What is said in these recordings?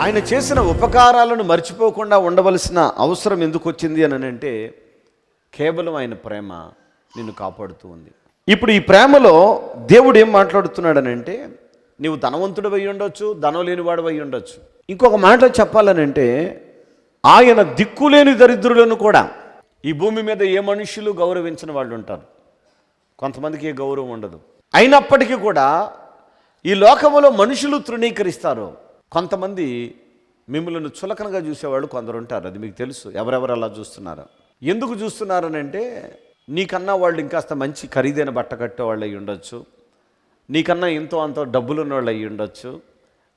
ఆయన చేసిన ఉపకారాలను మర్చిపోకుండా ఉండవలసిన అవసరం ఎందుకు వచ్చింది అని అంటే కేవలం ఆయన ప్రేమ నిన్ను కాపాడుతూ ఉంది. ఇప్పుడు ఈ ప్రేమలో దేవుడు ఏం మాట్లాడుతున్నాడనంటే నీవు ధనవంతుడు అయి ఉండొచ్చు ధనం లేనివాడు అయి ఉండొచ్చు. ఇంకొక మాట చెప్పాలనంటే ఆయన దిక్కులేని దరిద్రులను కూడా ఈ భూమి మీద ఏ మనుషులు గౌరవించిన వాళ్ళు ఉంటారు. కొంతమందికి ఏ గౌరవం ఉండదు. అయినప్పటికీ కూడా ఈ లోకములో మనుషులు తృణీకరిస్తారు. కొంతమంది మిమ్మల్ని చులకనగా చూసేవాళ్ళు కొందరు ఉంటారు అది మీకు తెలుసు. ఎవరెవరు అలా చూస్తున్నారు? ఎందుకు చూస్తున్నారనంటే నీకన్నా వాళ్ళు ఇంకాస్త మంచి ఖరీదైన బట్ట కట్టే వాళ్ళు అయ్యి ఉండొచ్చు. నీకన్నా ఎంతో అంత డబ్బులు వాళ్ళు అయ్యి ఉండొచ్చు.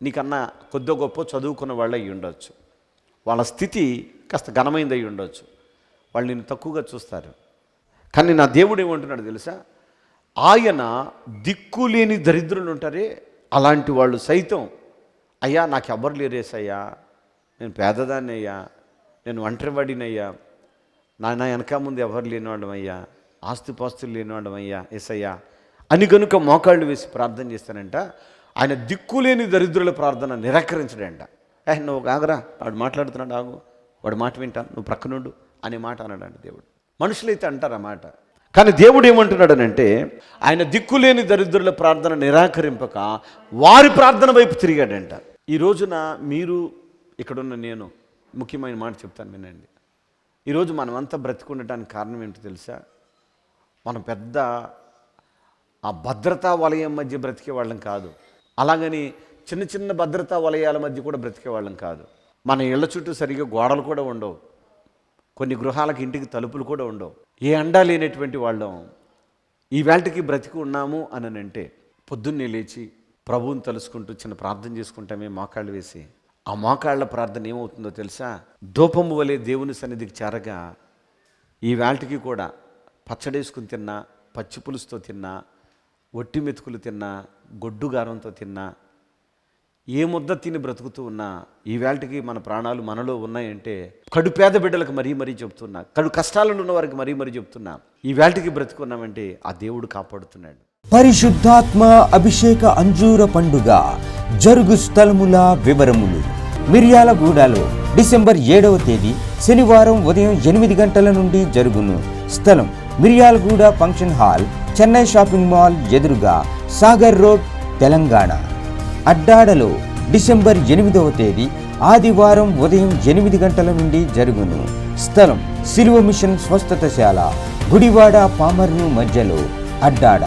నీకన్నా కొద్ది గొప్ప చదువుకున్న వాళ్ళు అయ్యి ఉండొచ్చు. వాళ్ళ స్థితి కాస్త ఘనమైంది అయ్యి ఉండొచ్చు. వాళ్ళు నేను తక్కువగా చూస్తారు. కానీ నా దేవుడు ఏమంటున్నాడు తెలుసా? ఆయన దిక్కులేని దరిద్రులు ఉంటారే అలాంటి వాళ్ళు సైతం అయ్యా నాకు ఎవరు లేరేసయ్యా? నేను పేదదాన్ని అయ్యా నేను ఒంటరివాడినయ్యా. నా వెనక ముందు ఎవరు లేనివాళ్ళం అయ్యా ఆస్తిపాస్తులు లేనివాళ్ళం అయ్యా ఎస్ఐయా అని కనుక మోకాళ్ళు వేసి ప్రార్థన చేస్తానంట ఆయన దిక్కులేని దరిద్రుల ప్రార్థన నిరాకరించడంట. ఏ నువ్వు ఆగరా వాడు మాట్లాడుతున్నాడు ఆగు. వాడు మాట వింటాను నువ్వు ప్రక్కనుండు అనే మాట అన్నాడంట దేవుడు. మనుషులైతే అంటారు ఆ మాట. కానీ దేవుడు ఏమంటున్నాడనంటే ఆయన దిక్కులేని దరిద్రుల ప్రార్థన నిరాకరింపక వారి ప్రార్థన వైపు తిరిగాడంట. ఈ రోజున మీరు ఇక్కడున్న నేను ముఖ్యమైన మాట చెప్తాను వినండి. ఈరోజు మనమంతా బ్రతికుండటానికి కారణం ఏంటో తెలుసా? మనం పెద్ద ఆ భద్రతా వలయం మధ్య బ్రతికే వాళ్ళం కాదు. అలాగని చిన్న చిన్న భద్రతా వలయాల మధ్య కూడా బ్రతికే వాళ్ళం కాదు. మన ఇళ్ళ చుట్టూ సరిగ్గా గోడలు కూడా ఉండవు. కొన్ని గృహాలకు ఇంటికి తలుపులు కూడా ఉండవు. ఏ అండా లేనటువంటి వాళ్ళం ఈ వేళకి బ్రతికి ఉన్నాము అని అంటే పొద్దున్నే లేచి ప్రభువుని తలుసుకుంటూ చిన్న ప్రార్థన చేసుకుంటామే మోకాళ్ళు వేసి. ఆ మోకాళ్ళ ప్రార్థన ఏమవుతుందో తెలుసా? ధూపము వలె దేవుని సన్నిధికి చేరగా ఈ వేళటికి కూడా పచ్చడేసుకుని తిన్నా పచ్చి పులుసుతో తిన్నా ఒట్టి మెతుకులు తిన్నా గొడ్డుగారంతో తిన్నా ఏ ముద్ద తిని బ్రతుకుతూ ఉన్నా ఈ వేళకి మన ప్రాణాలు మనలో ఉన్నాయంటే కడు పేద బిడ్డలకు మరీ మరీ చెప్తున్నా కడు కష్టాలను ఉన్న వారికి మరీ మరీ చెప్తున్నా ఈ వేళకి బ్రతుకున్నామంటే ఆ దేవుడు కాపాడుతున్నాడు. పరిశుద్ధాత్మ అభిషేక అంజూర పండుగ జరుగు స్థలముల వివరములు. మిర్యాలగూడలో డిసెంబర్ ఏడవ తేదీ శనివారం ఉదయం ఎనిమిది గంటల నుండి జరుగును. స్థలం Miryalaguda function hall Chennai shopping mall ఎదురుగా సాగర్ రోడ్ తెలంగాణ. అడ్డాడలో డిసెంబర్ ఎనిమిదవ తేదీ ఆదివారం ఉదయం ఎనిమిది గంటల నుండి జరుగును. స్థలం సిలువ మిషన్ స్వస్థతశాల గుడివాడ పామర్ను మధ్యలో అడ్డాడ.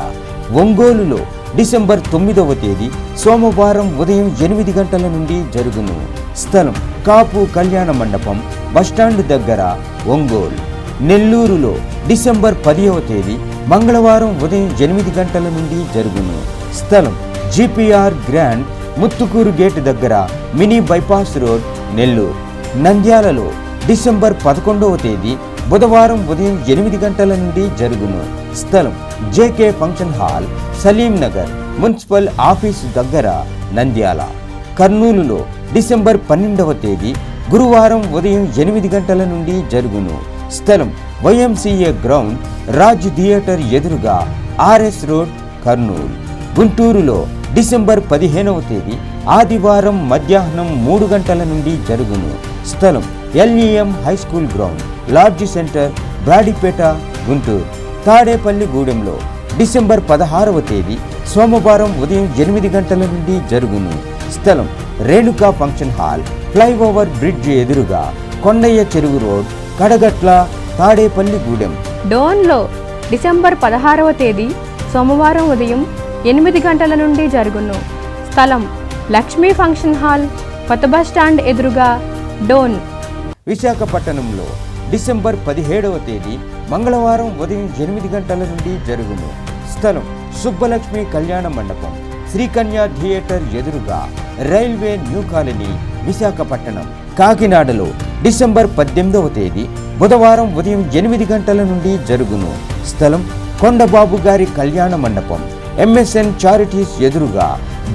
ఒంగోలులో డిసెంబర్ తొమ్మిదవ తేదీ సోమవారం ఉదయం ఎనిమిది గంటల నుండి జరుగును. స్థలం కాపు కళ్యాణ మండపం బస్టాండ్ దగ్గర ఒంగోలు. నెల్లూరులో డిసెంబర్ పదివ తేదీ మంగళవారం ఉదయం ఎనిమిది గంటల నుండి జరుగును. స్థలం జిపిఆర్ గ్రాండ్ ముత్తుకూరు గేట్ దగ్గర మినీ బైపాస్ రోడ్ నెల్లూరు. నంద్యాలలో డిసెంబర్ పదకొండవ తేదీ బుధవారం ఉదయం ఎనిమిది గంటల నుండి జరుగును. స్థలం JK function hall Saleem Nagar municipal office దగ్గర నంద్యాల. కర్నూలులో డిసెంబర్ పన్నెండవ తేదీ గురువారం ఉదయం ఎనిమిది గంటల నుండి జరుగును. స్థలం వైఎంసీఏ గ్రౌండ్ రాజ్ థియేటర్ ఎదురుగా ఆర్ఎస్ రోడ్ కర్నూలు. గుంటూరులో డిసెంబర్ పదిహేనవ తేదీ ఆదివారం మధ్యాహ్నం మూడు గంటల నుండి జరుగును. స్థలం LEM high school ground large center Brodipet Guntur. Tadepalli గూడెంలో December పదహారవ తేదీ సోమవారం ఉదయం ఎనిమిది గంటల నుండి జరుగును. స్థలం Renuka function hall flyover bridge ఎదురుగా కొండయ్య చెరువు రోడ్ కడగట్ల తాడేపల్లి గూడెం డోన్లో డిసెంబర్ పదహారవ తేదీ సోమవారం ఉదయం ఎనిమిది గంటల నుండి జరుగును. స్థలం లక్ష్మీ ఫంక్షన్ హాల్ కొత్త బస్ స్టాండ్ ఎదురుగా డోన్. విశాఖపట్నంలో డిసెంబర్ పదిహేడవ తేదీ మంగళవారం ఉదయం ఎనిమిది గంటల నుండి జరుగును. స్థలం సుబ్బలక్ష్మి కళ్యాణ మండపం శ్రీకన్య థియేటర్ ఎదురుగా రైల్వే న్యూ కాలనీ విశాఖపట్నం. కాకినాడలో డిసెంబర్ పద్దెనిమిదవ తేదీ బుధవారం ఉదయం ఎనిమిది గంటల నుండి జరుగును. స్థలం కొండబాబు గారి కళ్యాణ మండపం ఎంఎస్ఎన్ చారిటీస్ ఎదురుగా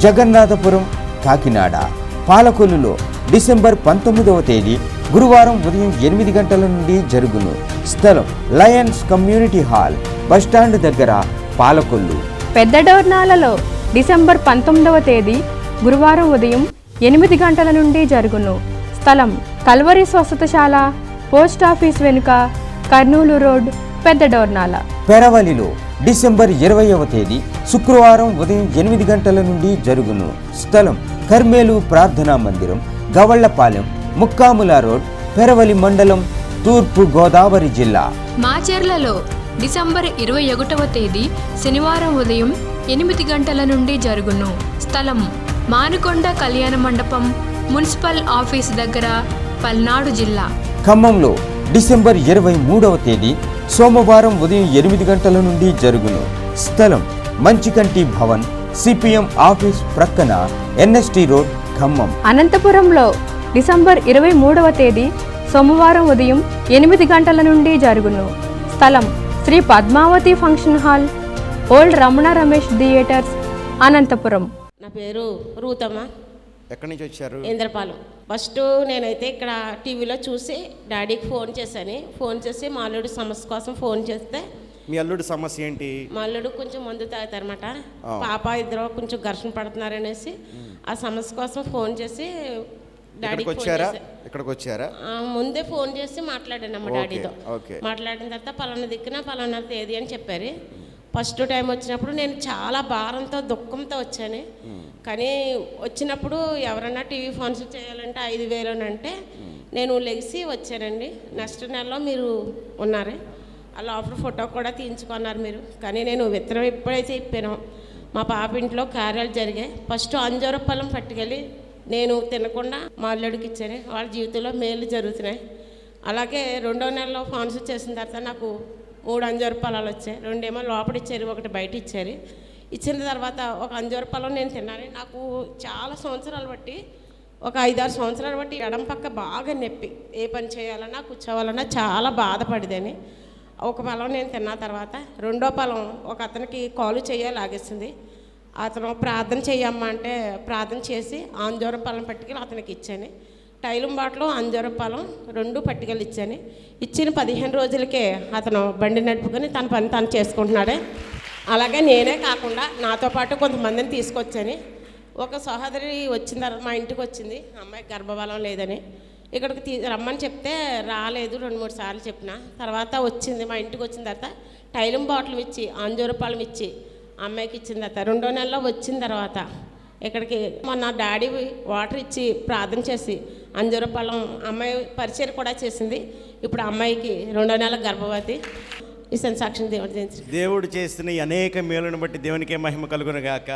జగన్నాథపురం కాకినాడ. పాలకొల్లులో డిసెంబర్ పంతొమ్మిదవ తేదీ గురువారం ఉదయం ఎనిమిది గంటల నుండి జరుగును. స్థలం లయన్స్ కమ్యూనిటీ హాల్ బస్టాండ్ దగ్గర పాలకొల్లు. పెద్ద డోర్నాలలో డిసెంబర్ పంతొమ్మిదవ తేదీ గురువారం ఉదయం ఎనిమిది గంటల నుండి జరుగును. స్థలం కల్వరి స్వస్థతశాల పోస్ట్ ఆఫీస్ వెనుక కర్నూలు రోడ్ పెద్ద డోర్నాల. పెరవలిలో డిసెంబర్ ఇరవైవ తేదీ శుక్రవారం ఉదయం ఎనిమిది గంటల నుండి జరుగును. స్థలం కర్మేలు ప్రార్థనా మందిరం గవళ్ళపాలెం ముక్కాముల రోడ్ పెరవలి మండలం తూర్పు గోదావరి జిల్లా. మాచర్లలో డిసెంబర్ ఇరవై ఒకటవ తేదీ శనివారం ఉదయం ఎనిమిది గంటల నుండి జరుగును. స్థలం మానుకొండ కళ్యాణ మండపం మున్సిపల్ ఆఫీస్ దగ్గర పల్నాడు జిల్లా. ఖమ్మంలో డిసెంబర్ ఇరవై మూడవ తేదీ సోమవారం ఉదయం ఎనిమిది గంటల నుండి జరుగును. స్థలం మంచికంటి భవన్ సిపిఎం ఆఫీస్ ప్రక్కన ఎన్ఎస్టి రోడ్ ఖమ్మం. అనంతపురంలో డిసెంబర్ ఇరవై మూడవ తేదీ సోమవారం ఉదయం ఎనిమిది గంటల నుండి జరుగును. స్థలం Sri Padmavathi function hall old Ramana Ramesh theatres Anantapur. నా పేరు రూతమ్మ. ఎక్కడి నుంచి వచ్చారు? ఇంద్రపాలెం. ఫస్ట్ నేనైతే ఇక్కడ టీవీలో చూసి డాడీకి ఫోన్ చేశాను. ఫోన్ చేసి మా అల్లుడు సమస్య కోసం ఫోన్ చేస్తే మీ అల్లుడి సమస్య ఏంటి? మా అల్లుడు కొంచెం మందు తాగుతారన్నమాట. పాప ఇద్దరు కొంచెం ఘర్షణ పడుతున్నారనేసి ఆ సమస్య కోసం ఫోన్ చేసి ఫోన్ వచ్చారా. ఇక్కడికి వచ్చారా ముందే ఫోన్ చేసి మాట్లాడాను అమ్మ డాడీతో. మాట్లాడిన తర్వాత పలానా దిక్కున పలానా తేదీ అని చెప్పారు. ఫస్ట్ టైం వచ్చినప్పుడు నేను చాలా భారంతో దుఃఖంతో వచ్చాను. కానీ వచ్చినప్పుడు ఎవరన్నా టీవీ ఫోన్స్ చేయాలంటే ఐదు వేలు అంటే నేను లెగిసి వచ్చానండి. నెక్స్ట్ నెలలో మీరు ఉన్నారు. ఆ లోపల ఫోటో కూడా తీయించుకున్నారు మీరు. కానీ నేను విత్తనం ఎప్పుడైతే ఇప్పానో మా పాప ఇంట్లో కార్యాలు జరిగాయి. ఫస్ట్ అంజూరపల్లం పట్టుకెళ్ళి నేను తినకుండా మా అల్లుడికి ఇచ్చాను. వాళ్ళ జీవితంలో మేలు జరుగుతున్నాయి. అలాగే రెండో నెలలో ఫాన్స్ చేసిన తర్వాత నాకు మూడు అంజూర పొలాలు వచ్చాయి. రెండేమో లోపల ఇచ్చారు ఒకటి బయట ఇచ్చారు. ఇచ్చిన తర్వాత ఒక అంజూర పొలం నేను తిన్నాను. నాకు చాలా సంవత్సరాలు బట్టి ఒక ఐదారు సంవత్సరాలు బట్టి ఎడం పక్క బాగా నొప్పి. ఏ పని చేయాలన్నా కూర్చోవాలన్నా చాలా బాధపడేదని ఒక పొలం నేను తిన్న తర్వాత రెండో పొలం ఒక అతనికి కాలు చేయాలి లాగేసింది. అతను ప్రార్థన చేయమ్మా అంటే ప్రార్థన చేసి ఆంజోర పాలెం పట్టుకెళ్ళి అతనికి ఇచ్చాను. టైలం బాటలో అంజూర పాలెం రెండు పట్టుకెళ్ళి ఇచ్చాను. ఇచ్చిన పదిహేను రోజులకే అతను బండి నడుపుకొని తన పని తను చేసుకుంటున్నాడే. అలాగే నేనే కాకుండా నాతో పాటు కొంతమందిని తీసుకొచ్చాను. ఒక సహోదరి వచ్చిన తర్వాత మా ఇంటికి వచ్చింది. అమ్మాయి గర్భబలం లేదని. ఇక్కడికి తీ రమ్మని చెప్తే రాలేదు రెండు మూడు సార్లు చెప్పిన. తర్వాత వచ్చింది మా ఇంటికి వచ్చిన తర్వాత టైలం బాటిల్ ఇచ్చి ఆంజూరపాలెం ఇచ్చి అమ్మాయికి ఇచ్చిన తర్వాత రెండో నెలలో వచ్చిన తర్వాత ఇక్కడికి మొన్న డాడీ వాటర్ ఇచ్చి ప్రార్థన చేసి అంజూరపాలెం అమ్మాయి పరిచయం కూడా చేసింది. ఇప్పుడు అమ్మాయికి రెండో నెల గర్భవతి. ఈ సాక్షి దేవుడి దేవుడు చేసిన ఈ అనేక మేలును బట్టి దేవునికే మహిమ కలుగును గాక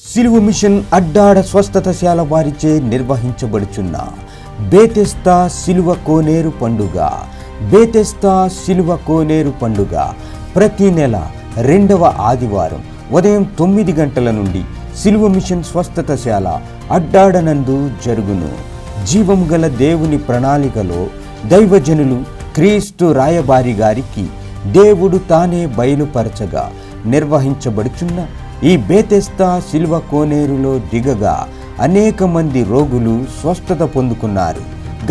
సిలువ మిషన్ అడ్డాడ స్వస్థతశాల వారిచే నిర్వహించబడుచున్న బేతెస్తా సిలువ కోనేరు పండుగ. బేతెస్తా సిలువ కోనేరు పండుగ ప్రతి నెల రెండవ ఆదివారం ఉదయం తొమ్మిది గంటల నుండి సిలువ మిషన్ స్వస్థతశాల అడ్డాడనందు జరుగును. జీవము గల దేవుని ప్రణాళికలో దైవజనులు క్రీస్తు రాయబారి గారికి దేవుడు తానే బయలుపరచగా నిర్వహించబడుచున్న ఈ బేతెస్తా శిల్వ కోనేరులో దిగగా అనేక మంది రోగులు స్వస్థత పొందుకున్నారు.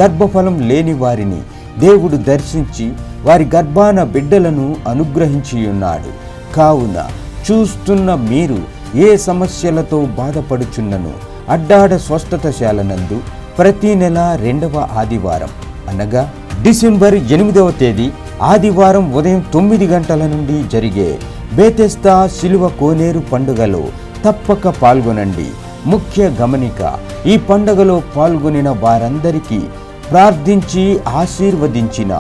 గర్భఫలం లేని వారిని దేవుడు దర్శించి వారి గర్భాన బిడ్డలను అనుగ్రహించియున్నాడు. కావున చూస్తున్న మీరు ఏ సమస్యలతో బాధపడుచున్నను? అడ్డాడ స్వస్థతశాలనందు ప్రతి నెల రెండవ ఆదివారం అనగా డిసెంబర్ ఎనిమిదవ తేదీ ఆదివారం ఉదయం తొమ్మిది గంటల నుండి జరిగే బేతెస్తా శిలువ కోనేరు పండుగలో తప్పక పాల్గొనండి. ముఖ్య గమనిక ఈ పండుగలో పాల్గొనిన వారందరికీ ప్రార్థించి ఆశీర్వదించిన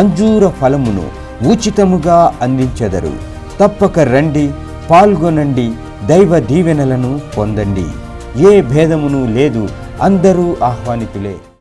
అంజూర ఫలమును ఉచితముగా అందించెదరు. తప్పక రండి పాల్గొనండి దైవ దీవెనలను పొందండి. ఏ భేదమును లేదు అందరూ ఆహ్వానితులే.